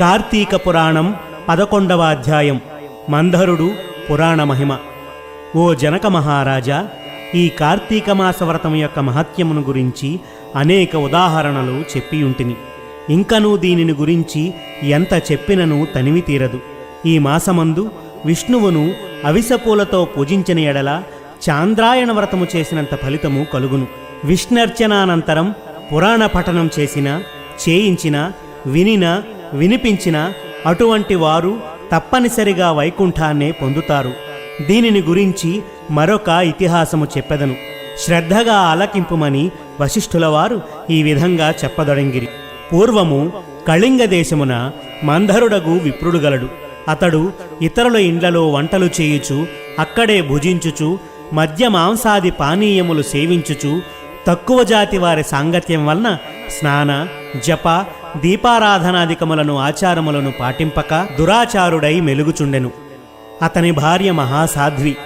కార్తీక పురాణం పదకొండవ అధ్యాయం మందరుడు పురాణ మహిమ. ఓ జనక మహారాజా ఈ కార్తీక మాస వ్రతం యొక్క మహత్యమును గురించి అనేక ఉదాహరణలు చెప్పియుంటిని. ఇంకనూ దీనిని గురించి ఎంత చెప్పినను తనివి తీరదు. ఈ మాసమందు విష్ణువును అవిసపూలతో పూజించిన ఎడల చాంద్రాయణ వ్రతము చేసినంత ఫలితము కలుగును. విష్ణర్చనానంతరం పురాణ పఠనం చేసిన చేయించిన వినిన వినిపించిన అటువంటి వారు తప్పనిసరిగా వైకుంఠాన్నే పొందుతారు. దీనిని గురించి మరొక ఇతిహాసము చెప్పెదను. శ్రద్ధగా ఆలకింపుమని వశిష్ఠుల వారు ఈ విధంగా చెప్పదొడంగిరి. పూర్వము కళింగ దేశమున మంధరుడగు విప్రుడుగలడు అతడు ఇతరుల ఇండ్లలో వంటలు చేయుచు అక్కడే భుజించుచు మద్య మాంసాది పానీయములు సేవించుచు తక్కువ జాతి వారి సాంగత్యం వలన స్నాన జప దీపారాధనాదికములను ఆచారములను పాటింపక దురాచారుడై మెలుగుచుండెను. అతని భార్య మహాసాధ్వి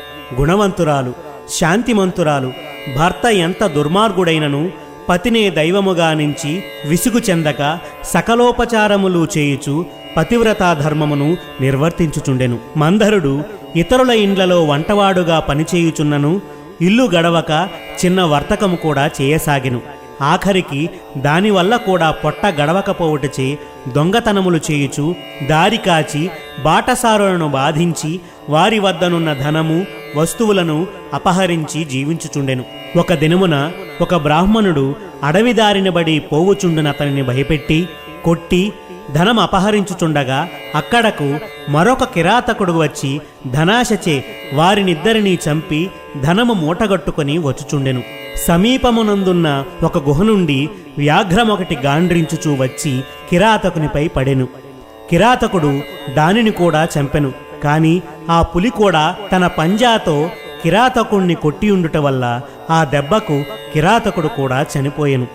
గుణవంతురాలు శాంతిమంతురాలు భర్త ఎంత దుర్మార్గుడైనను పతినే దైవముగా నుంచి విసుగు చెందక సకలోపచారములు చేయుచు పతివ్రతా ధర్మమును నిర్వర్తించుచుండెను. మందరుడు ఇతరుల ఇండ్లలో వంటవాడుగా పనిచేయుచున్నను ఇల్లు గడవక చిన్న వర్తకము కూడా చేయసాగెను. ఆఖరికి దానివల్ల కూడా పొట్ట గడవకపోవుటచే దొంగతనములు చేయుచు దారి కాచి బాటసారులను బాధించి వారి వద్దనున్న ధనము వస్తువులను అపహరించి జీవించుచుండెను. ఒక దినమున ఒక బ్రాహ్మణుడు అడవి దారినబడి పోవుచుండునతనిని భయపెట్టి కొట్టి ధనం అపహరించుచుండగా అక్కడకు మరొక కిరాతకుడు వచ్చి ధనాశచే వారినిద్దరినీ చంపి ధనము మూటగట్టుకొని వచ్చుచుండెను. సమీపమునందున్న ఒక గుహ నుండి వ్యాఘ్రమొకటి గాండ్రించుచూ వచ్చి కిరాతకునిపై పడెను. కిరాతకుడు దానిని కూడా చంపెను. కాని ఆ పులి కూడా తన పంజాతో కిరాతకుణ్ణి కొట్టియుండుట వల్ల ఆ దెబ్బకు కిరాతకుడు కూడా చనిపోయెను.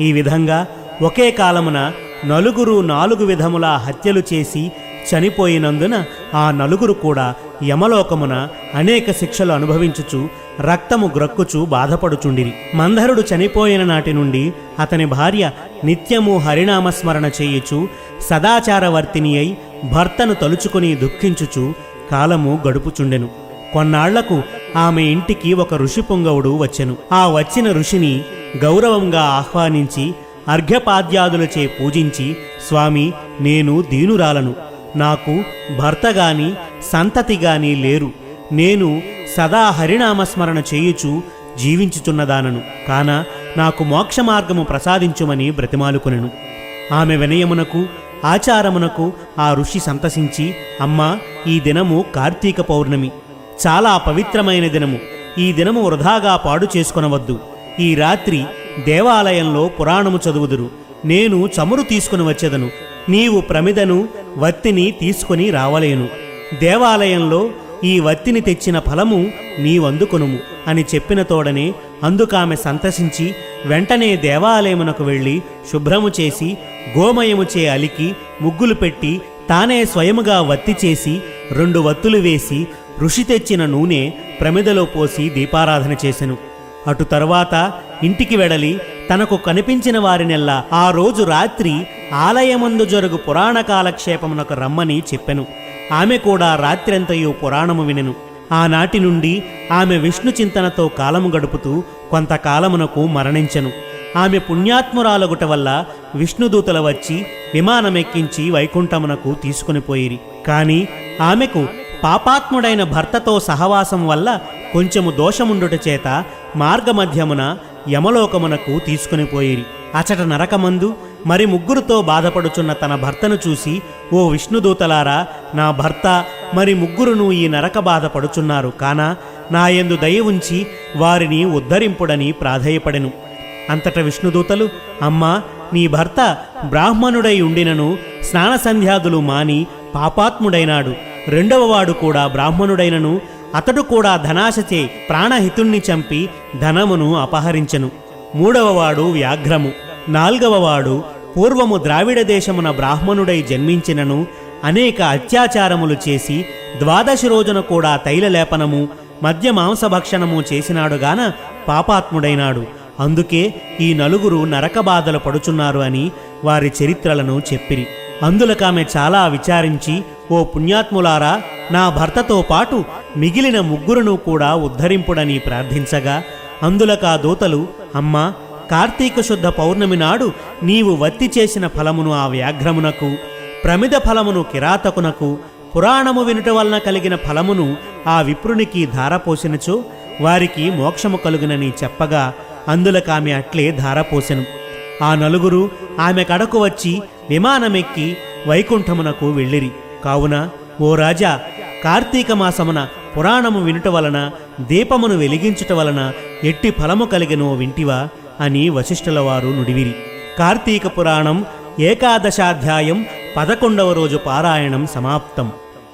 ఈ విధంగా ఒకే కాలమున నలుగురు నాలుగు విధముల హత్యలు చేసి చనిపోయినందున ఆ నలుగురు కూడా యమలోకమున అనేక శిక్షలు అనుభవించుచు రక్తము గ్రక్కుచు బాధపడుచుండిరి. మందరుడు చనిపోయిన నాటి నుండి అతని భార్య నిత్యము హరినామస్మరణ చేయుచు సదాచారవర్తిని అయి భర్తను తలుచుకుని దుఃఖించుచు కాలము గడుపుచుండెను. కొన్నాళ్ళకు ఆమె ఇంటికి ఒక ఋషి పొంగవుడు వచ్చెను. ఆ వచ్చిన ఋషిని గౌరవంగా ఆహ్వానించి అర్ఘ్యపాద్యాదులచే పూజించి స్వామి నేను దీనురాలను. నాకు భర్త గాని సంతతి గాని లేరు. నేను సదా హరినామస్మరణ చేయుచు జీవించుచున్నదానను. కాన నాకు మోక్ష మార్గము ప్రసాదించుమని బ్రతిమాలుకొనెను. ఆమె వినయమునకు ఆచారమునకు ఆ ఋషి సంతసించి అమ్మా ఈ దినము కార్తీక పౌర్ణమి. చాలా పవిత్రమైన దినము. ఈ దినము వృధాగా పాడు చేసుకొనవద్దు. ఈ రాత్రి దేవాలయంలో పురాణము చదువుదురు. నేను చమురు తీసుకుని వచ్చేదను. నీవు ప్రమిదను వత్తిని తీసుకుని రావలేను. దేవాలయంలో ఈ వత్తిని తెచ్చిన ఫలము నీవందుకొనుము అని చెప్పిన తోడనే అందుకామె సంతసించి వెంటనే దేవాలయమునకు వెళ్ళి శుభ్రము చేసి గోమయముచే అలికి ముగ్గులు పెట్టి తానే స్వయముగా వత్తి చేసి రెండు వత్తులు వేసి ఋషి తెచ్చిన నూనె ప్రమిదలో పోసి దీపారాధన చేసెను. అటు తరువాత ఇంటికి వెడలి తనకు కనిపించిన వారినెల్లా ఆ రోజు రాత్రి ఆలయమందు జరుగు పురాణ కాలక్షేపమునకు రమ్మని చెప్పెను. ఆమె కూడా రాత్రంతయు పురాణము వినెను. ఆనాటి నుండి ఆమె విష్ణు చింతనతో కాలము గడుపుతూ కొంతకాలమునకు మరణించెను. ఆమె పుణ్యాత్మురాలగుట వల్ల విష్ణుదూతల వచ్చి విమానమెక్కించి వైకుంఠమునకు తీసుకుని పోయిరి. కానీ ఆమెకు పాపాత్ముడైన భర్తతో సహవాసం వల్ల కొంచెము దోషముండుట చేత మార్గమధ్యమున యమలోకమునకు తీసుకుని పోయిరి. అచట నరకమందు మరి ముగ్గురుతో బాధపడుచున్న తన భర్తను చూసి ఓ విష్ణుదూతలారా నా భర్త మరి ముగ్గురును ఈ నరక బాధపడుచున్నారు. కానా నాయందు దయ ఉంచి వారిని ఉద్ధరింపుడని ప్రాధేయపడెను. అంతట విష్ణుదూతలు అమ్మా నీ భర్త బ్రాహ్మణుడై ఉండినను స్నాన సంధ్యాదులు మాని పాపాత్ముడైనాడు. రెండవవాడు కూడా బ్రాహ్మణుడైనను అతడు కూడా ధనాశచే ప్రాణహితుణ్ణి చంపి ధనమును అపహరించెను. మూడవవాడు వ్యాఘ్రము. నాల్గవవాడు పూర్వము ద్రావిడ దేశమున బ్రాహ్మణుడై జన్మించినను అనేక అత్యాచారములు చేసి ద్వాదశి రోజున కూడా తైలలేపనము మద్య మాంసభక్షణము చేసినాడుగాన పాపాత్ముడైనాడు. అందుకే ఈ నలుగురు నరక బాధలు పడుచున్నారు అని వారి చరిత్రలను చెప్పిరి. అందులకామె చాలా విచారించి ఓ పుణ్యాత్ములారా నా భర్తతో పాటు మిగిలిన ముగ్గురును కూడా ఉద్ధరింపుడని ప్రార్థించగా అందులకా దూతలు అమ్మా కార్తీక శుద్ధ పౌర్ణమి నాడు నీవు వత్తి చేసిన ఫలమును ఆ వ్యాఘ్రమునకు ప్రమిద ఫలమును కిరాతకునకు పురాణము వినుట వలన కలిగిన ఫలమును ఆ విప్రునికి ధారపోసినచో వారికి మోక్షము కలుగునని చెప్పగా అందులకామె అట్లే ధారపోసెను. ఆ నలుగురు ఆమె కడకు వచ్చి విమానమెక్కి వైకుంఠమునకు వెళ్ళిరి. కావున ఓ రాజా కార్తీక మాసమున పురాణము వినుట వలన దీపమును వెలిగించుట వలన ఎట్టి ఫలము కలిగెనో వింటివా అని వశిష్ఠుల వారు నుడివిరి. కార్తీక పురాణం ఏకాదశాధ్యాయం పదకొండవ రోజు పారాయణం సమాప్తం.